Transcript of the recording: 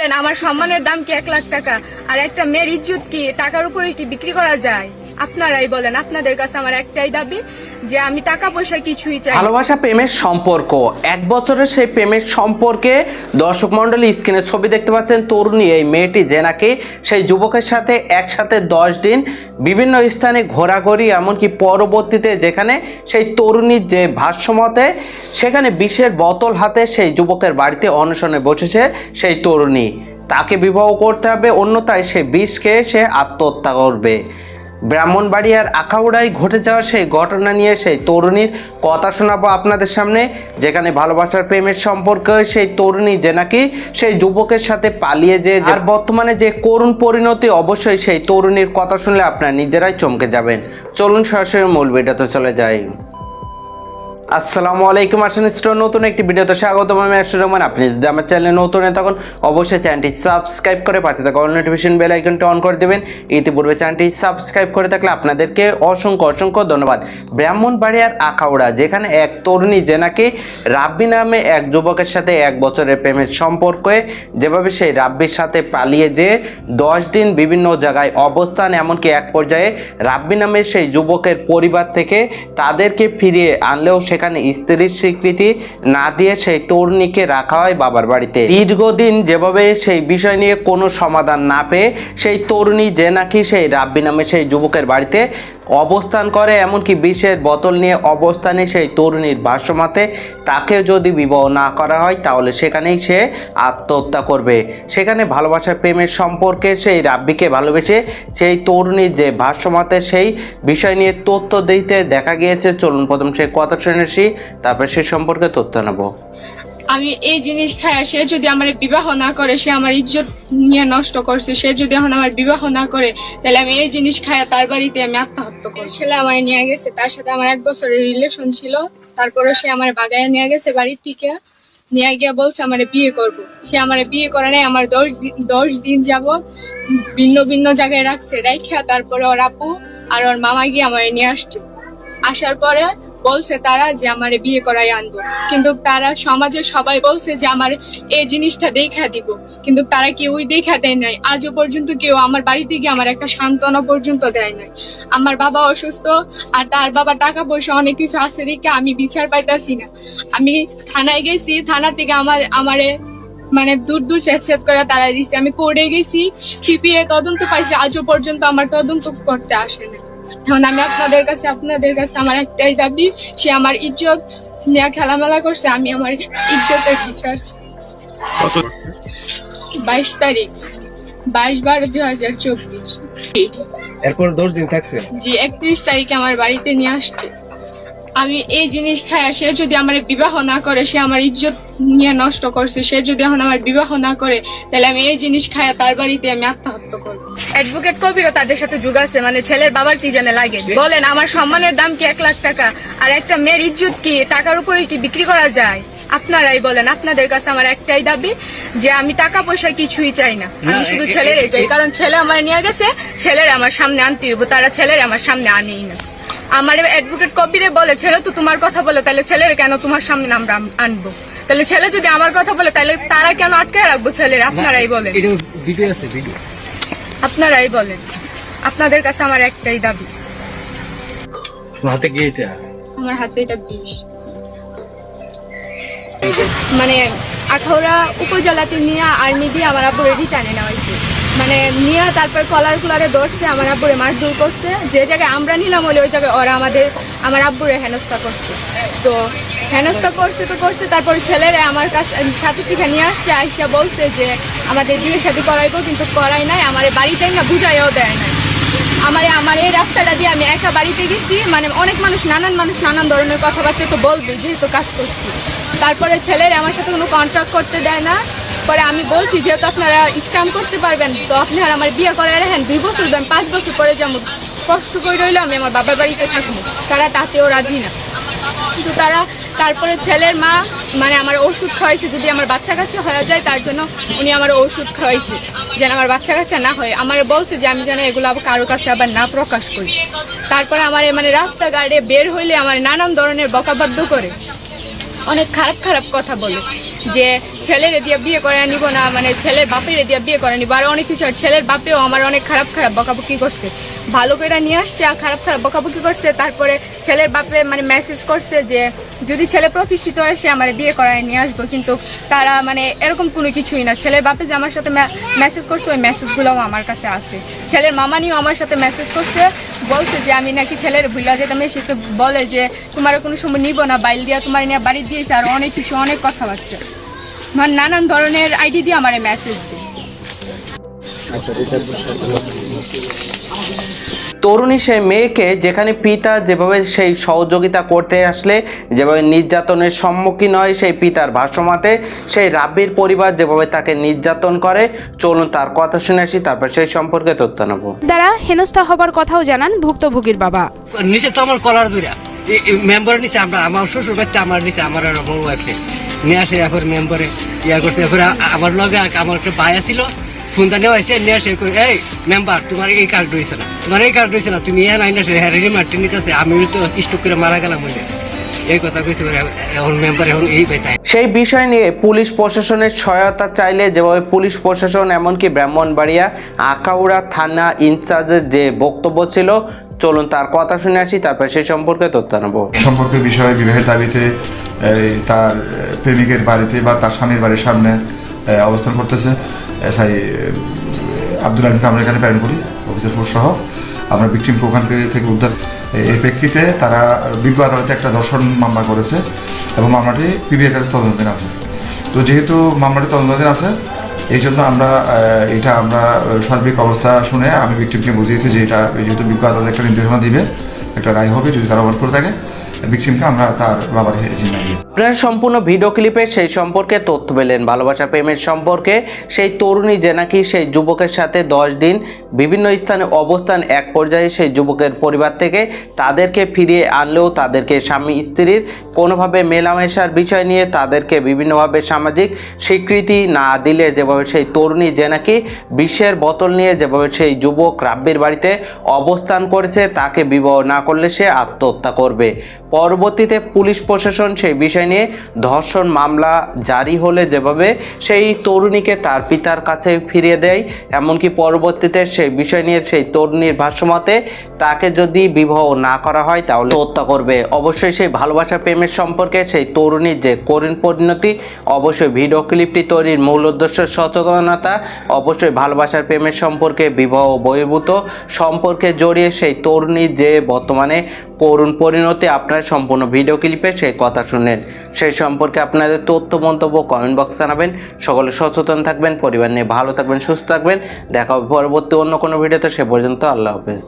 বলেন আমার সম্মানের দাম কি এক লাখ টাকা? আর একটা মেয়ের ইজ্জত কি? টাকার উপরে কি বিক্রি করা যায়? আপনারাই বলেন, আপনাদের কাছে আমার একটাই দাবি যে আমি টাকা পয়সা কিছুই চাই ভালোবাসা প্রেমের সম্পর্ক। এক বছরের সেই প্রেমের সম্পর্কে দর্শক মন্ডলী স্ক্রিনে ছবি দেখতে পাচ্ছেন তরুণী, এই মেয়েটি যে নাকি সেই যুবকের সাথে একসাথে দশ দিন বিভিন্ন স্থানে ঘোরাঘুরি, এমনকি পরবর্তীতে যেখানে সেই তরুণীর যে ভাষ্যমতে, সেখানে বিষের বোতল হাতে সেই যুবকের বাড়িতে অনশনে বসেছে সেই তরুণী। তাকে বিবাহ করতে হবে, অন্যথায় সে বিষ খেয়ে সে আত্মহত্যা করবে। ব্রাহ্মণবাড়িয়ার আখাউড়ায় ঘটে যাওয়া সেই ঘটনা নিয়ে সেই তরুণীর কথা শোনাবো আপনাদের সামনে, যেখানে ভালোবাসার প্রেমের সম্পর্ক সেই তরুণী যে নাকি সেই যুবকের সাথে পালিয়ে যে আর বর্তমানে যে করুণ পরিণতি, অবশ্যই সেই তরুণীর কথা শুনলে আপনারা নিজেরাই চমকে যাবেন। চলুন সরাসরি মূল ভিডিওতে চলে যাই। আসসালামু আলাইকুম আসেন স্টোর, নতুন একটি ভিডিওতে স্বাগতম। আমি আশির রহমান। আপনি যদি আমার চ্যানেলে নতুন হয়ে তখন অবশ্যই চ্যানেলটি সাবস্ক্রাইব করে পাঠিয়ে থাকা অল নোটিফিকেশন বেল আইকনটি অন করে দেবেন। ইতিপূর্বে চ্যানেলটি সাবস্ক্রাইব করে থাকলে আপনাদেরকে অসংখ্য অসংখ্য ধন্যবাদ। ব্রাহ্মণবাড়িয়ার আখাউড়া, যেখানে এক তরুণী যে নাকি রাব্বি নামে এক যুবকের সাথে এক বছরের প্রেমের সম্পর্কে, যেভাবে সেই রাব্বির সাথে পালিয়ে যে দশ দিন বিভিন্ন জায়গায় অবস্থান, এমনকি এক পর্যায়ে রাব্বি নামের সেই যুবকের পরিবার থেকে তাদেরকে ফিরিয়ে আনলেও সেখানে স্ত্রীর স্বীকৃতি না দিয়ে সেই তরুণীকে রাখা হয় বাবার বাড়িতে। দীর্ঘদিন যেভাবে সেই বিষয় নিয়ে কোনো সমাধান না পেয়ে সেই তরুণী যে নাকি সেই রাব্বি নামে সেই যুবকের বাড়িতে অবস্থান করে, এমনকি বিষের বোতল নিয়ে অবস্থানে সেই তরুণীর ভাষ্যমতে তাকে যদি বিবাহ না করা হয়, তাহলে সেখানেই সে আত্মহত্যা করবে। সেখানে ভালোবাসার প্রেমের সম্পর্কে সেই রাব্বিকে ভালোবেসে সেই তরুণীর যে ভাষ্যমতে সেই বিষয় নিয়ে তথ্য দিতে দেখা গিয়েছে। চলুন প্রথম সেই কথা শুনেছি তারপর সে সম্পর্কে তথ্য নেব। আমি এই জিনিস খায় সে যদি আমার বিবাহ না করে, সে আমার ইজ্জত নিয়ে নষ্ট করছে, সে যদি এখন আমার বিবাহ না করে, তাহলে আমি এই জিনিস খায় তার বাড়িতে আমি আত্মহত্যা করি ছেলে আমার নিয়ে গেছে, তার সাথে আমার এক বছরের রিলেশন ছিল তারপরে সে আমার বাগায় নিয়ে গেছে বাড়ির থেকে, নিয়ে গিয়ে বলছে আমার বিয়ে করব। সে আমার বিয়ে করে নাই, আমার দশ দশ দিন যাব ভিন্ন ভিন্ন জায়গায় রাখছে, রাইখা তারপরে ওর আপু আর ওর মামা গিয়ে আমার নিয়ে আসছে। আসার পরে বলছে তারা যে আমারে বিয়ে করাই আনব কিন্তু তারা সমাজে সবাই বলছে যে আমার এই জিনিসটা দেখা দিব। কিন্তু তারা কেউই দেখা দেয় নাই। আজও পর্যন্ত কেউ আমার বাড়িতে গিয়ে আমার একটা সান্ত্বনা পর্যন্ত দেয় নাই। আমার বাবা অসুস্থ আর তার বাবা টাকা পয়সা অনেক কিছু আছে দেখে আমি বিচার পাইতাছি না। আমি থানায় গেছি, থানা থেকে আমার, আমারে মানে দূর দূর চেক করে তারা দিছে। আমি কোর্টে গেছি সিপিএ তদন্ত পাইছি, আজও পর্যন্ত আমার তদন্ত করতে আসে নাই। এখন আমি আপনাদের কাছে আপনাদের কাছে আমার একটাই দাবি সে আমার ইজ্জত নিয়ে খেলামেলা করছে আমি আমার ইজ্জতের বিচার বাইশ তারিখ বাইশ বারো দুই হাজার চব্বিশ। এরপর দশ দিন থাকছে? জি একত্রিশ তারিখে আমার বাড়িতে নিয়ে আসছে। আমি এই জিনিস খায় সে যদি আমার বিবাহ না করে সে আমার ইজ্জত নিয়ে নষ্ট করছে সে যদি এখন আমার বিবাহ না করে তাহলে আমি এই জিনিস খায় তার বাড়িতে আমি আত্মহত্যা করব। অ্যাডভোকেট কবিরও তাদের সাথে যুগ আছে মানে ছেলের বাবার কি জানে লাগে? বলেন আমার সম্মানের দাম কি এক লাখ টাকা? আর একটা মেয়ের ইজ্জত কি টাকার উপরে কি বিক্রি করা যায়? আপনারাই বলেন আপনাদের কাছে আমার একটাই দাবি যে আমি টাকা পয়সা কিছুই চাই না। আমি শুধু ছেলেরই চাই কারণ ছেলে আমার নিয়ে গেছে ছেলের আমার সামনে আনতে হইব তারা ছেলের আমার সামনে আনেই না। আমার অ্যাডভোকেট কবিরে বলে ছেলে তো তোমার কথা বলে তাহলে ছেলের কেন তোমার সামনে আমরা আনব? তাহলে ছেলে যদি আমার কথা বলে তাহলে তারা কেন আটকে রাখব ছেলের? আপনারাই বলেন। ভিডিও আছে ভিডিও আপনারাই বলেন। আপনাদের কাছে আমার একটাই দাবি। হাতে গিয়েছে আমার হাতে এটা বিষ। মানে আখাউড়া উপজেলাতে নিয়ে আর্মি দিয়ে আমার আব্বুরে রিটার্নে নেওয়া হয়েছে। মানে নিয়ে তারপর কলার কুলারে ধরছে আমার আব্বুরে মারধর করছে। যে জায়গায় আমরা নিলাম ওই জায়গায় ওরা আমাদের, আমার আব্বুরে হেনস্থা করছে। তো হেনস্থা করছে তো করছে, তারপর ছেলেরা আমার কাছে সাথে থেকে নিয়ে আসছে, আইসা বলছে যে আমাদের বিয়ে সাথে করাইবো, কিন্তু করাই নাই, আমার বাড়িতে না বুঝাইও দেয় নাই। আমার আমার এই রাস্তাটা দিয়ে আমি একা বাড়িতে গেছি মানে অনেক মানুষ, নানান মানুষ নানান ধরনের কথাবার্তা তো বলবে, যেহেতু কাজ করছি। তারপরে ছেলের আমার সাথে কোনো কন্ট্রাক্ট করতে দেয় না পরে আমি বলছি, যেহেতু আপনারা স্ট্যাম্প করতে পারবেন, তো আপনারা আমার বিয়ে করে রাখেন, দুই বছর দেন, পাঁচ বছর পরে যেমন কষ্ট করে রইল, আমি আমার বাবার বাড়িতে থাকব। তারা তাতেও রাজি না। কিন্তু তারা, তারপরে ছেলের মা মানে আমার ওষুধ খাওয়াইছে, যদি আমার বাচ্চা কাছে হয়ে যায়, তার জন্য উনি আমার ওষুধ খাওয়াইছে, যেন আমার বাচ্চা কাছে না হয়। আমার বলছে যে, আমি যেন এগুলো আবার কারও কাছে আবার না প্রকাশ করি। তারপরে আমার মানে রাস্তাঘাটে বের হইলে আমার নানান ধরনের বকাবাদ্য করে। অনেক খারাপ খারাপ কথা বলে যে ছেলের দিয়ে বিয়ে করে নিব না মানে ছেলের বাপের দিয়ে বিয়ে করে নিব। আর অনেক কিছু আর ছেলের বাপেও আমার অনেক খারাপ খারাপ বকাবকি করছে। ভালো করে নিয়ে আসছে আর খারাপ খারাপ বকাবকি করছে। তারপরে ছেলের বাপে মানে মেসেজ করছে যে, যদি ছেলে প্রতিষ্ঠিত হয়, সে আমার বিয়ে করায় নিয়ে আসব। কিন্তু তারা মানে এরকম কোনো কিছুই না। ছেলের বাপে যে আমার সাথে মেসেজ করছে, ওই মেসেজগুলোও আমার কাছে আছে। ছেলের মামা নিয়েও আমার সাথে মেসেজ করছে, বলছে যে, আমি নাকি ছেলের ভুলা যেতাম। সে তো বলে যে, তোমার কোনো সময় নিব না। বাইল দিয়া তোমার নিয়ে বাড়ি দিয়েছে। আর অনেক কিছু, অনেক কথাবার্তা। মানে নানান ধরনের আইডি দিয়ে আমার মেসেজ দিই তরুণী সেই মেয়েকে যেখানে পিতা যেভাবে সেই সহযোগিতা করতে আসলে যেভাবে নির্যাতনের সম্মুখীন হয় সেই পিতার ভাষ্যমতে সেই রাব্বির পরিবার যেভাবে তাকে নির্যাতন করে চলুন তার কথা শুনে আসি তারপর সেই সম্পর্কে তথ্য নেব। দ্বারা হেনস্থা হবার কথাও জানান ভুক্তভোগীর বাবা। নিচে তো আমার কলার দুইটা। মেম্বার নিচে আমরা আমার শ্বশুর বাড়িতে আমার নিচে আমার বউ ওয়াইফে নিয়ে আসে এরপর মেম্বারে ইয়া করছে। আ- আমার লগে আর আমার একটা ফোনটা নেওয়া হয়েছে নিয়ে আসে এই মেম্বার তোমার এই কার্ড রয়েছে না। তোমার এই কার্ড রয়েছে না তুমি আসে হ্যাঁ নিতেছে আমি তো স্টক করে মারা গেলাম বলে। এই কথা কইছে এখন মেম্বার এখন এই পয়সা সেই বিষয় নিয়ে পুলিশ প্রশাসনের সহায়তা চাইলে যেভাবে পুলিশ প্রশাসন এমনকি ব্রাহ্মণবাড়িয়া আকাউড়া থানা ইনচার্জের যে বক্তব্য ছিল চলুন তার কথা শুনে আসি তারপর সেই সম্পর্কে তথ্য নেব সম্পর্কে বিষয়ে বিবাহের দাবিতে তার প্রেমিকের বাড়িতে বা তার স্বামীর বাড়ির সামনে অবস্থান করতেছে। এসআই আব্দুল আলীকে আমরা এখানে প্রেরণ করি অফিসার ফোর্স সহ। আমরা ভিকটিমকে ওখান থেকে উদ্ধার এই প্রেক্ষিতে তারা বিজ্ঞ আদালতে একটা দর্শন মামলা করেছে এবং মামলাটি পিবিআর কাছে তদন্তাধীন আছে তো যেহেতু মামলাটি তদন্তাধীন আছে এই জন্য আমরা এটা আমরা সার্বিক অবস্থা শুনে আমি ভিকটিমকে বুঝিয়েছি যে এটা যেহেতু বিজ্ঞ আদালত একটা নির্দেশনা দিবে, একটা রায় হবে যদি তারা অবাধ করে থাকে। ভিকটিমকে আমরা তার বাবার জিম্মায় দিয়েছি আপনারা সম্পূর্ণ ভিডিও ক্লিপে সেই সম্পর্কে তথ্য পেলেন। ভালোবাসা, প্রেমের সম্পর্কে সেই তরুণী যে নাকি সেই যুবকের সাথে দশ দিন বিভিন্ন স্থানে অবস্থান, এক পর্যায়ে সেই যুবকের পরিবার থেকে তাদেরকে ফিরিয়ে আনলেও তাদেরকে স্বামী, স্ত্রীর কোনোভাবে মেলামেশার বিষয় নিয়ে তাদেরকে বিভিন্নভাবে সামাজিক স্বীকৃতি না দিলে যেভাবে সেই তরুণী যে নাকি বিশ্বের বোতল নিয়ে যেভাবে সেই যুবক রাব্বির বাড়িতে অবস্থান করেছে, তাকে বিবাহ না করলে সে আত্মহত্যা করবে। পরবর্তীতে পুলিশ প্রশাসন সেই বিষয় নিয়ে ধর্ষণ মামলা জারি হলে যেভাবে সেই তরুণীকে তার পিতার কাছে ফিরিয়ে দেয়, এমনকি পরবর্তীতে সেই বিষয় নিয়ে সেই তরুণীর ভাষ্যমতে তাকে যদি বিবাহ না করা হয় তাহলে হত্যা করবে। অবশ্যই সেই ভালোবাসা প্রেমের সম্পর্কে সেই তরুণীর যে করুণ পরিণতি, অবশ্যই ভিডিও ক্লিপটি তৈরির মূল উদ্দেশ্য সচেতনতা, অবশ্যই ভালোবাসার প্রেমের সম্পর্কে বিবাহ বহির্ভূত সম্পর্কে জড়িয়ে সেই তরুণীর যে বর্তমানে করুণ পরিণতি আপনারা সম্পূর্ণ ভিডিও ক্লিপে সেই কথা শুনলেন। সেই সম্পর্কে আপনাদের তথ্য, মন্তব্য কমেন্ট বক্স জানাবেন। সকলে সচেতন থাকবেন, পরিবার নিয়ে ভালো থাকবেন, সুস্থ থাকবেন। দেখা হবে পরবর্তী অন্য কোনো ভিডিওতে সে পর্যন্ত আল্লাহ হাফেজ।